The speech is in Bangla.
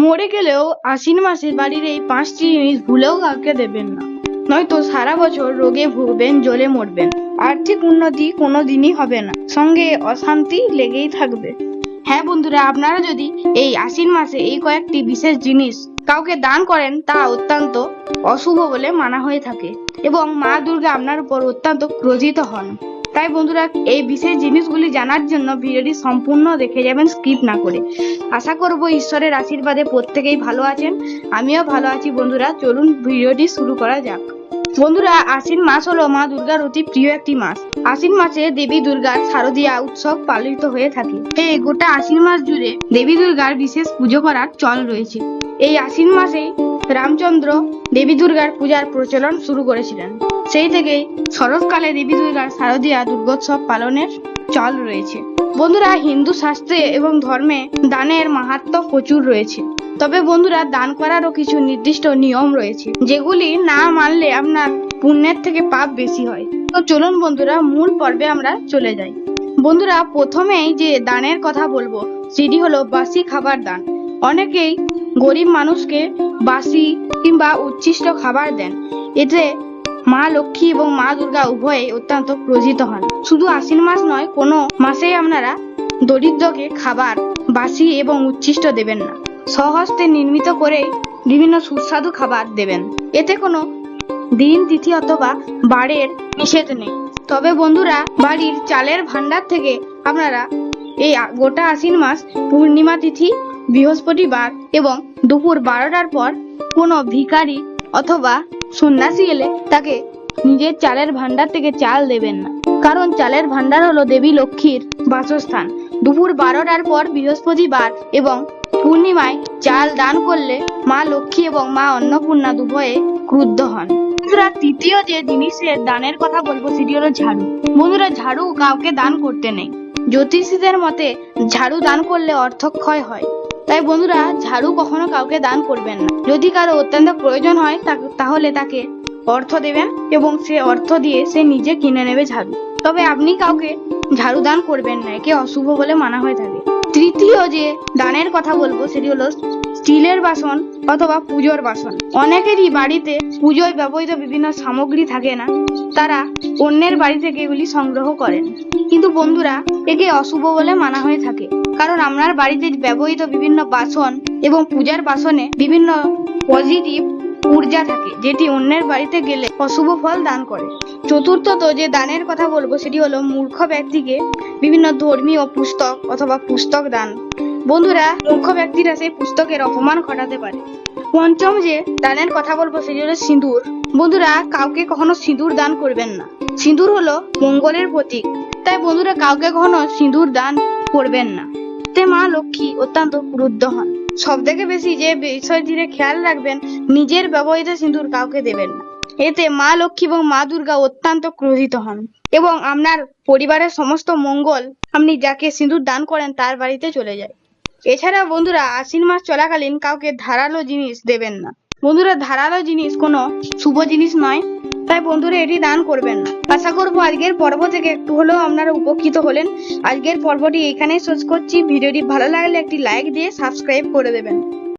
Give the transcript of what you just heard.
মরে গেলেও আশ্বিন মাসে বাড়ির এই পাঁচটি জিনিস ভুলেও কাউকে দেবেন না। নয়তো সারা বছর রোগে ভুগবেন জলে মরবেন। আর্থিক উন্নতি কোনো দিনই হবে না। সঙ্গে অশান্তি লেগেই থাকবে। হ্যাঁ বন্ধুরা, আপনারা যদি এই আশ্বিন মাসে এই কয়েকটি বিশেষ জিনিস কাউকে দান করেন, তা অত্যন্ত অশুভ বলে মানা হয়ে থাকে। এবং মা দুর্গা আপনার উপর অত্যন্ত ক্রোধিত হন। তাই বন্ধুরা, এই বিশেষ জিনিসগুলি জানার জন্য ভিডিওটি সম্পূর্ণ দেখে যাবেন স্কিপ না করে। আশা করব ঈশ্বরের আশীর্বাদে প্রত্যেকেই ভালো আছেন। আমিও ভালো আছি বন্ধুরা, চলুন ভিডিওটি শুরু করা যাক। বন্ধুরা, আশ্বিন মাস হলো মা দুর্গার অতি প্রিয় একটি মাস। আশ্বিন মাসে দেবী দুর্গার শারদীয়া উৎসব পালিত হয়ে থাকে। এই গোটা আশ্বিন মাস জুড়ে দেবী দুর্গার বিশেষ পুজো করার চল রয়েছে। এই আশ্বিন মাসেই রামচন্দ্র দেবী দুর্গার পূজার প্রচলন শুরু করেছিলেন। সেই থেকেই শরৎকালে দেবী দুর্গার শারদীয়া দুর্গোৎসব পালনের চল রয়েছে। বন্ধুরা, হিন্দু শাস্ত্রে এবং ধর্মে দানের মাহাত্ম্য প্রচুর রয়েছে। তবে বন্ধুরা, দান করারও কিছু নির্দিষ্ট নিয়ম রয়েছে, যেগুলি না মানলে আপনার পুণ্যের থেকে পাপ বেশি হয়। তো চলুন বন্ধুরা, মূল পর্বে আমরা চলে যাই। বন্ধুরা, প্রথমেই যে দানের কথা বলব, সেটি হলো বাসি খাবার দান। অনেকেই গরিব মানুষকে বাসি কিংবা উচ্ছিষ্ট খাবার দেন। এতে মা লক্ষ্মী এবং মা দুর্গা উভয়ে অত্যন্ত প্রজিত হন। শুধু আশ্বিন মাস নয়, কোনো মাসেই আপনারা দরিদ্রকে খাবার বাসি এবং উচ্ছিষ্ট দেবেন না। স্বহস্তে নির্মিত করে বিভিন্ন সুস্বাদু খাবার দেবেন। এতে কোনো দিন তিথি অথবা বারের নিষেধ নেই। তবে বন্ধুরা, বাড়ির চালের ভান্ডার থেকে আপনারা এই গোটা আশ্বিন মাস পূর্ণিমা তিথি, বৃহস্পতিবার এবং দুপুর বারোটার পর কোনো ভিখারি অথবা সন্ন্যাসী এলে তাকে নিজের চালের ভান্ডার থেকে চাল দেবেন না। কারণ চালের ভান্ডার হলো দেবী লক্ষ্মীর বাসস্থান। দুপুর বারোটার পর বৃহস্পতিবার এবং পূর্ণিমায় চাল দান করলে মা লক্ষ্মী এবং মা অন্নপূর্ণা দুভয়ে ক্রুদ্ধ হন। বন্ধুরা, তৃতীয় যে জিনিসের দানের কথা বলব, সেটি হলো ঝাড়ু। বন্ধুরা, ঝাড়ু কাউকে দান করতে নেই। জ্যোতিষীদের মতে, ঝাড়ু দান করলে অর্থক্ষয় হয়। তাই বন্ধুরা, ঝাড়ু কখনো কাউকে দান করবেন না। যদি কারও অত্যন্ত প্রয়োজন হয় তাহলে তাকে অর্থ দেবেন এবং সে অর্থ দিয়ে সে নিজে কিনে নেবে ঝাড়ু। তবে আপনি কাউকে ঝাড়ু দান করবেন না। একে অশুভ বলে মানা হয়ে থাকে। তৃতীয় যে দানের কথা বলব, সেটি হলো স্টিলের বাসন অথবা পুজোর বাসন। অনেকেরই বাড়িতে পুজোয় ব্যবহৃত বিভিন্ন সামগ্রী থাকে না, তারা অন্যের বাড়ি থেকে এগুলি সংগ্রহ করেন। কিন্তু বন্ধুরা, একে অশুভ বলে মানা হয়ে থাকে। কারণ আপনার বাড়িতে ব্যবহৃত বিভিন্ন বাসন এবং পূজার বাসনে বিভিন্ন পজিটিভ ঊর্জা থাকে, যেটি অন্যের বাড়িতে গেলে অশুভ ফল দান করে। চতুর্থত যে দানের কথা বলব, সেটি হলো মূর্খ ব্যক্তিকে বিভিন্ন ধর্মীয় পুস্তক অথবা পুস্তক দান। বন্ধুরা, মূর্খ ব্যক্তিরা সেই পুস্তকের অপমান ঘটাতে পারে। পঞ্চম যে দানের কথা বলব, সেটি হলো সিঁদুর। বন্ধুরা, কাউকে কখনো সিঁদুর দান করবেন না। সিঁদুর হলো মঙ্গলের প্রতীক। তাই বন্ধুরা, কাউকে কখনো সিঁদুর দান করবেন না। তে মা লক্ষ্মী অত্যন্ত ক্রুদ্ধ হন। সব থেকে বেশি যে বিষয়টিতে খেয়াল রাখবেন, নিজের ব্যবহৃত সিঁদুর কাউকে দেবেন না। এতে মা লক্ষ্মী এবং মা দুর্গা অত্যন্ত ক্রোধিত হন এবং আপনার পরিবারের সমস্ত মঙ্গল আপনি যাকে সিঁদুর দান করেন তার বাড়িতে চলে যায়। এছাড়া বন্ধুরা, আশ্বিন মাস চলাকালীন কাউকে ধারালো জিনিস দেবেন না। বন্ধুরা, ধারালো জিনিস কোনো শুভ জিনিস নয়। তাই বন্ধুরা এটি দান করবেন না। আশা করব আজকের পর্ব থেকে একটু হলেও আপনারা উপকৃত হলেন। আজকের পর্বটি এখানেই শেষ করছি। ভিডিওটি ভালো লাগলে একটি লাইক দিয়ে সাবস্ক্রাইব করে দেবেন।